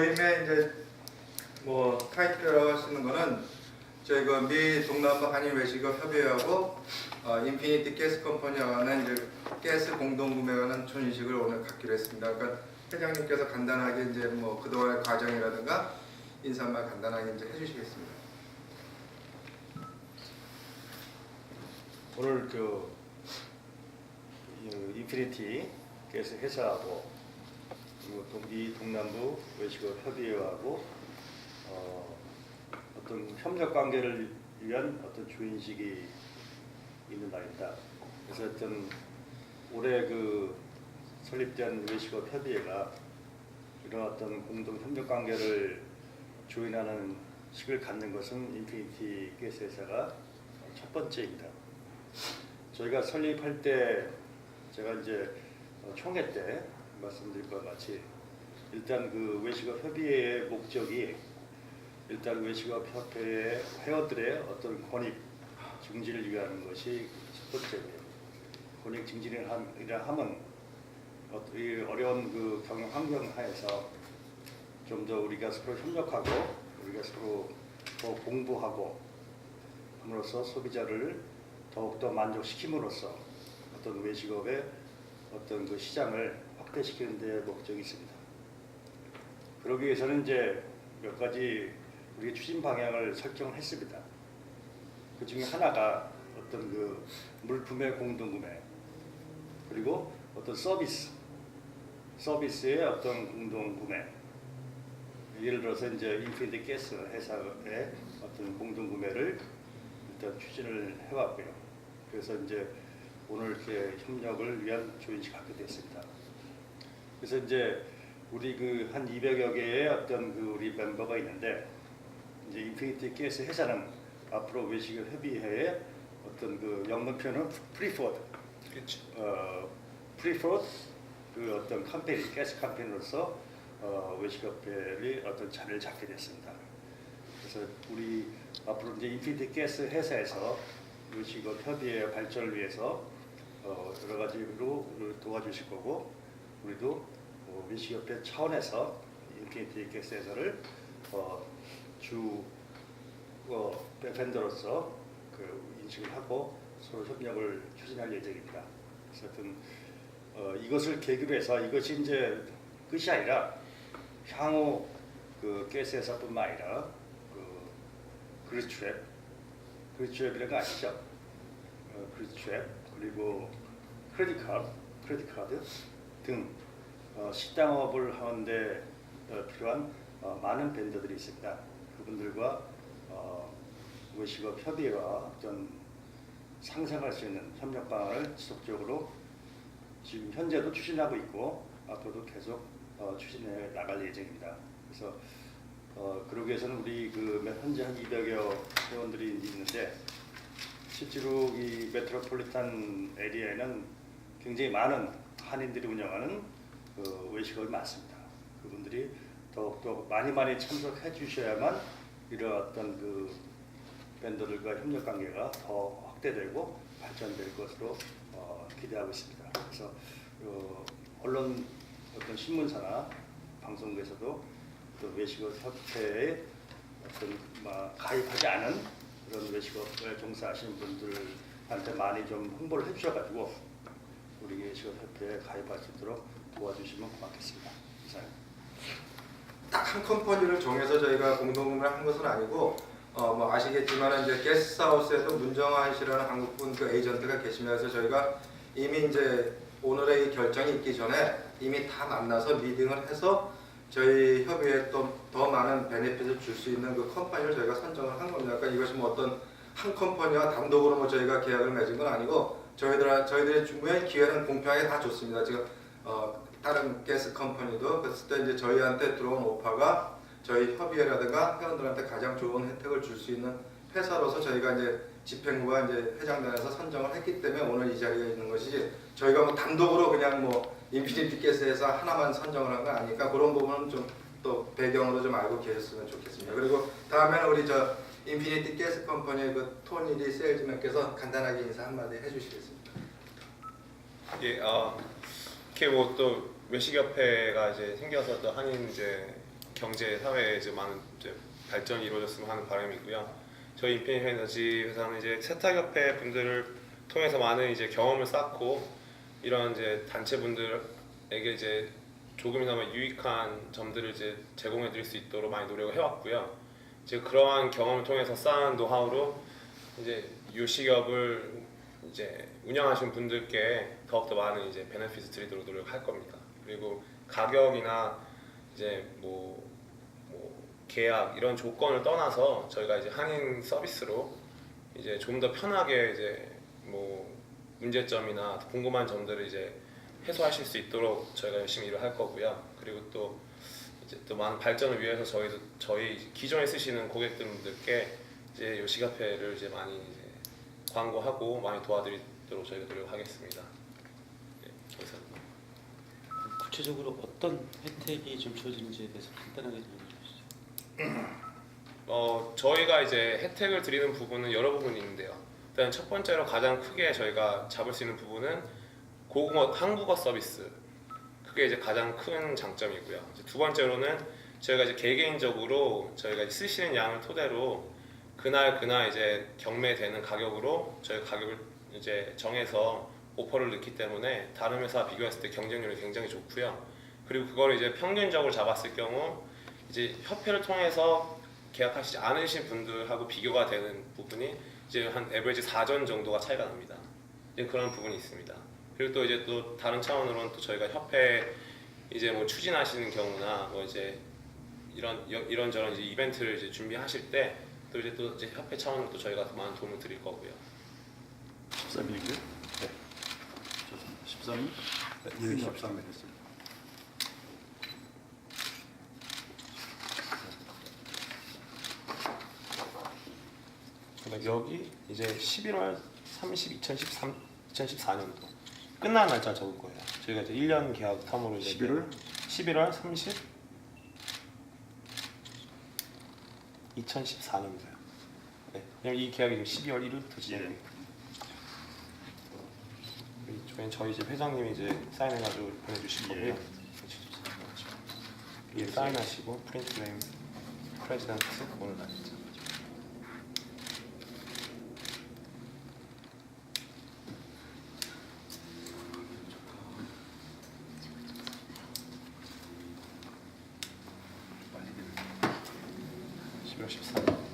모임의 이제 뭐 타이틀이라고 있는 거는 저희가 미 동남부 한인 외식업 협의회하고 어, 인피니티 가스 컴퍼니와 하는 이제 가스 공동 구매하는 촌인식을 오늘 갖기로 했습니다. 그러니까 회장님께서 간단하게 이제 뭐 그동안의 과정이라든가 인사말 간단하게 이제 해주시겠습니다. 오늘 그 이- 인피니티 가스 회사하고 그리고 동기 동남부 외식업 협의회하고 어, 어떤 협력 관계를 위한 어떤 주인식이 있는 날입니다. 그래서 어떤 올해 그 설립된 외식업 협의회가 이런 어떤 공동 협력 관계를 조인하는 식을 갖는 것은 인피니티 가스 회사가 첫 번째입니다. 저희가 설립할 때 제가 이제 어, 총회 때 말씀드린 것 같이 일단 그 외식업 협의회의 목적이 일단 외식업 협회의 회원들의 어떤 권익 증진을 위한 것이 첫 번째고요. 권익 증진을 함- 이라 함은 어, 이 어려운 그 경영 환경 하에서 좀 더 우리가 서로 협력하고 우리가 서로 더 공부하고 함으로써 소비자를 더욱더 만족시킴으로써 어떤 외식업의 어떤 그 시장을 확대시키는 데 목적이 있습니다. 그러기 위해서는 이제 몇 가지 우리 추진 방향을 설정을 했습니다. 그 중에 하나가 어떤 그 물품의 공동구매 그리고 어떤 서비스 서비스의 어떤 공동구매 예를 들어서 이제 인피니티 가스 회사의 어떤 공동구매를 일단 추진을 해왔고요. 그래서 이제 오늘 이렇게 협력을 위한 조인식 갖게 됐습니다. 그래서 이제 우리 그 한 200여 개의 어떤 그 우리 멤버가 있는데 이제 인피니티 가스 회사는 앞으로 외식업 협의회의 어떤 그 영문 표현은 프리포드 그렇죠. 어, 프리포드 그 어떤 캠페인 가스 캠페인으로서 어, 외식업회의 어떤 자리를 잡게 됐습니다. 그래서 우리 앞으로 이제 인피니티 가스 회사에서 외식업 협의회 발전을 위해서 어, 여러 가지로 도와주실 거고 우리도 어, 외식협회 차원에서 인피니티 회사를 어, 주 어, vendor로서 그 인식을 하고 서로 협력을 추진할 예정입니다. 그래서 어, 이것을 계기로 해서 이것이 이제 끝이 아니라 향후 그 가스 회사뿐만 아니라 그 그리츠웹, 그리츠웹이라는 거 아시죠? 어, 그리츠웹 그리고 크레딧 카드, 크레딧 카드 등 어, 식당업을 하는데 어, 필요한 어, 많은 벤더들이 있습니다. 그분들과 어, 외식업 협의회와 어떤 상생할 수 있는 협력 방안을 지속적으로 지금 현재도 추진하고 있고 앞으로도 계속 어, 추진해 나갈 예정입니다. 그래서 어, 그러기 위해서는 우리 그 현재 한 200여 회원들이 있는데 실제로 이 메트로폴리탄 에리아에는 굉장히 많은 한인들이 운영하는 그 외식업이 많습니다. 그분들이 더욱더 많이 많이 참석해 주셔야만 이런 어떤 그 밴더들과 협력 관계가 더 확대되고 발전될 것으로 어, 기대하고 있습니다. 그래서 어, 언론 어떤 신문사나 방송국에서도 또 외식업 협회에 어떤 막 가입하지 않은 그런 외식업에 종사하시는 분들한테 많이 좀 홍보를 해주셔가지고 우리 외식업 협회에 가입할 수 있도록 도와주시면 고맙겠습니다. 딱 한 컴퍼니를 정해서 저희가 공동구매를 한 것은 아니고 어 뭐 아시겠지만 이제 게스트하우스에도 문정환 씨라는 한국분 그 에이전트가 계시면서 저희가 이미 이제 오늘의 이 결정이 있기 전에 이미 다 만나서 미팅을 해서 저희 협의회에 또 더 많은 베네핏을 줄 수 있는 그 컴퍼니를 저희가 선정을 한 겁니다. 그러니까 이것이 뭐 어떤 한 컴퍼니와 단독으로 뭐 저희가 계약을 맺은 건 아니고 저희들 저희들의 준비한 기회는 공평하게 다 줬습니다. 지금 어, 다른 가스 컴퍼니도 그랬을 때 이제 저희한테 들어온 오파가 저희 협의회라든가 회원들한테 가장 좋은 혜택을 줄 수 있는 회사로서 저희가 이제 집행부와 이제 회장단에서 선정을 했기 때문에 오늘 이 자리에 있는 것이지 저희가 뭐 단독으로 그냥 뭐 인피니티 가스에서 하나만 선정을 한 건 아니까 그런 부분은 좀 또 배경으로 좀 알고 계셨으면 좋겠습니다. 그리고 다음에는 우리 저 인피니티 가스 컴퍼니의 그 토니 리 세일즈맨께서 간단하게 인사 한마디 해주시겠습니다. 예, 아, 이렇게 뭐 또 외식협회가 이제 생겨서 또 한인 이제 경제 사회에 이제 많은 이제 발전이 이루어졌으면 하는 바람이고요. 저희 인피니트 에너지 회사는 이제 세탁협회 분들을 통해서 많은 이제 경험을 쌓고 이런 이제 단체 분들에게 이제 조금이나마 유익한 점들을 이제 제공해 드릴 수 있도록 많이 노력을 해왔고요. 이제 그러한 경험을 통해서 쌓은 노하우로 이제 요식업을 이제 운영하시는 분들께 더욱더 많은 이제 베네핏을 드리도록 노력할 겁니다. 그리고 가격이나 이제 뭐, 뭐 계약 이런 조건을 떠나서 저희가 이제 한인 서비스로 이제 좀 더 편하게 이제 뭐 문제점이나 궁금한 점들을 이제 해소하실 수 있도록 저희가 열심히 일을 할 거고요. 그리고 또 이제 또 많은 발전을 위해서 저희도 저희 기존에 쓰시는 고객들분들께 이제 요식카페를 이제 많이 이제 광고하고 많이 도와드리도록 저희가 노력하겠습니다. 네, 감사합니다. 구체적으로 어떤 혜택이 좀 주어지는지에 대해서 간단하게 좀 알려주시죠. 어, 저희가 이제 혜택을 드리는 부분은 여러 부분이 있는데요. 일단 첫 번째로 가장 크게 저희가 잡을 수 있는 부분은 고국어 한국어 서비스. 그게 이제 가장 큰 장점이고요. 두 번째로는 저희가 이제 개개인적으로 저희가 쓰시는 양을 토대로 그날 그날 이제 경매되는 가격으로 저희 가격을 이제 정해서 오퍼를 넣기 때문에 다른 회사 비교했을 때 경쟁률이 굉장히 좋고요. 그리고 그걸 이제 평균적으로 잡았을 경우 이제 협회를 통해서 계약하시지 않으신 분들하고 비교가 되는 부분이 이제 한 에버리지 4전 정도가 차이가 납니다. 그런 부분이 있습니다. 그리고 또 이제 또 다른 차원으로는 또 저희가 협회 이제 뭐 추진하시는 경우나 뭐 이제 이런 여- 이런 저런 이제 이벤트를 이제 준비하실 때 또 이제 또 이제 협회 차원으로 또 저희가 더 많은 도움을 드릴 거고요. 13일이고요. 네. 13일. 예, 13일 했습니다. 그다음 여기 이제 11월 30, 2013, 2014년도 끝나는 날짜 적을 거예요. 저희가 이제 1년 계약 텀으로 이제 11월? 11월 30 2014년도요. 네. 왜냐면 이 계약이 지금 12월 1일부터 진행이 이쪽엔 저희 이제 회장님이 이제 사인해가지고 보내주실 거고요. 예, 사인하시고 프린트 네임 프레지던트 오늘 날짜. 빨리 11월 13일.